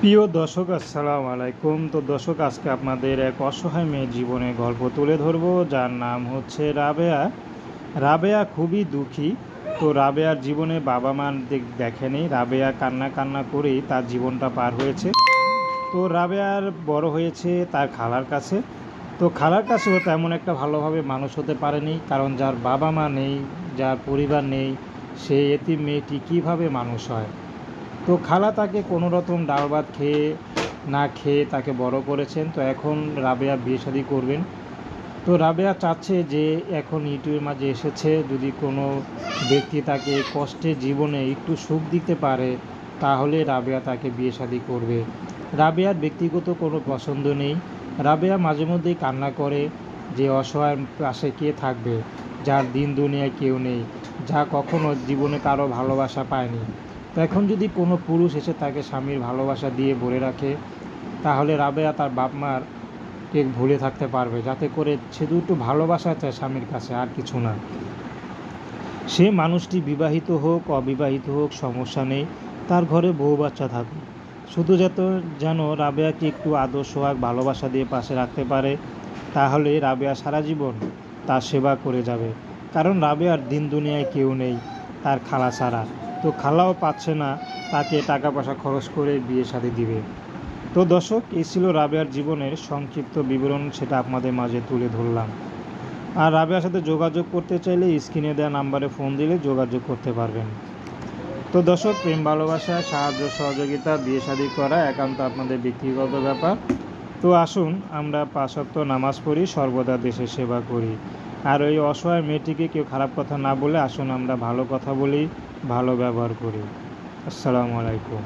প্রিয় দর্শক, আসসালামু আলাইকুম। তো দর্শক, আজকে আপনাদের এক অসহায় মেয়ের জীবনের গল্প তুলে ধরবো, যার নাম হচ্ছে রাবেয়া। রাবেয়া খুবই দুঃখী। তো রাবেয়ার জীবনে বাবা মা দেখ- দেখেনি। রাবেয়া কান্না কান্না করেই তার জীবনটা পার হয়েছে। তো রাবেয়ার বড় হয়েছে তার খালার কাছে। তো খালার কাছেও তেমন একটা ভালোভাবে মানুষ হতে পারেনি, কারণ যার বাবা মা নেই, যার পরিবার নেই সেই এতিম মেয়েটি কীভাবে মানুষ হয়? তো খালা তাকে কোনো রকম ডাল ভাত খেয়ে না খেয়ে তাকে বড় করেছেন। তো এখন রাবেয়া বিয়ে শাদি করবেন। তো রাবেয়া চাচ্ছে যে এখন ইউটিউবের মাঝে এসেছে, যদি কোনো ব্যক্তি তাকে কষ্টে জীবনে একটু সুখ দিতে পারে, তাহলে রাবেয়া তাকে বিয়ে শাদি করবে। রাবেয়ার ব্যক্তিগত কোনো পছন্দ নেই। রাবেয়া মাঝে মধ্যেই কান্না করে যে অসহায় পাশে কে থাকবে, যার দিন দুনিয়ায় কেউ নেই, যা কখনো জীবনে কারও ভালোবাসা পায়নি। তো এখন যদি কোনো পুরুষ এসে তাকে স্বামীর ভালোবাসা দিয়ে ভরে রাখে, তাহলে রাবেয়া তার বাপ মার কে ভুলে থাকতে পারবে, যাতে করে সে দুটো ভালোবাসা চায় স্বামীর কাছে, আর কিছু না। সে মানুষটি বিবাহিত হোক, অবিবাহিত হোক, সমস্যা নেই, তার ঘরে বউ বাচ্চা থাকুক। শুধু যাতে যেন রাবেয়াকে একটু আদর, সোহাগ, ভালোবাসা দিয়ে পাশে রাখতে পারে, তাহলে রাবেয়া সারা জীবন তার সেবা করে যাবে। কারণ রাবেয়ার দিন দুনিয়ায় কেউ নেই, তার খালা ছাড়া। তো খালাও পাচ্ছে না, তাকে টাকা পয়সা খরচ করে বিয়ে শাদি দিবে। তো দর্শক, এই ছিল রাবেয়ার জীবনের সংক্ষিপ্ত বিবরণ, সেটা আপনাদের মাঝে তুলে ধরলাম। আর রাবেয়ার সাথে যোগাযোগ করতে চাইলে স্ক্রিনে দেওয়া নাম্বারে ফোন দিলে যোগাযোগ করতে পারবেন। তো দর্শক, প্রেম, ভালোবাসা, সাহায্য, সহযোগিতা, বিয়ে শাদি করা একান্ত আপনাদের ব্যক্তিগত ব্যাপার। তো আসুন, আমরা পাঁচক্ত নামাজ পড়ি, সর্বদা দেশের সেবা করি। আর ওই অসহায় মেয়েটিকে কেউ খারাপ কথা না বলে আসুন আমরা ভালো কথা বলি, ভালো ব্যবহার করি। আসসালামু আলাইকুম।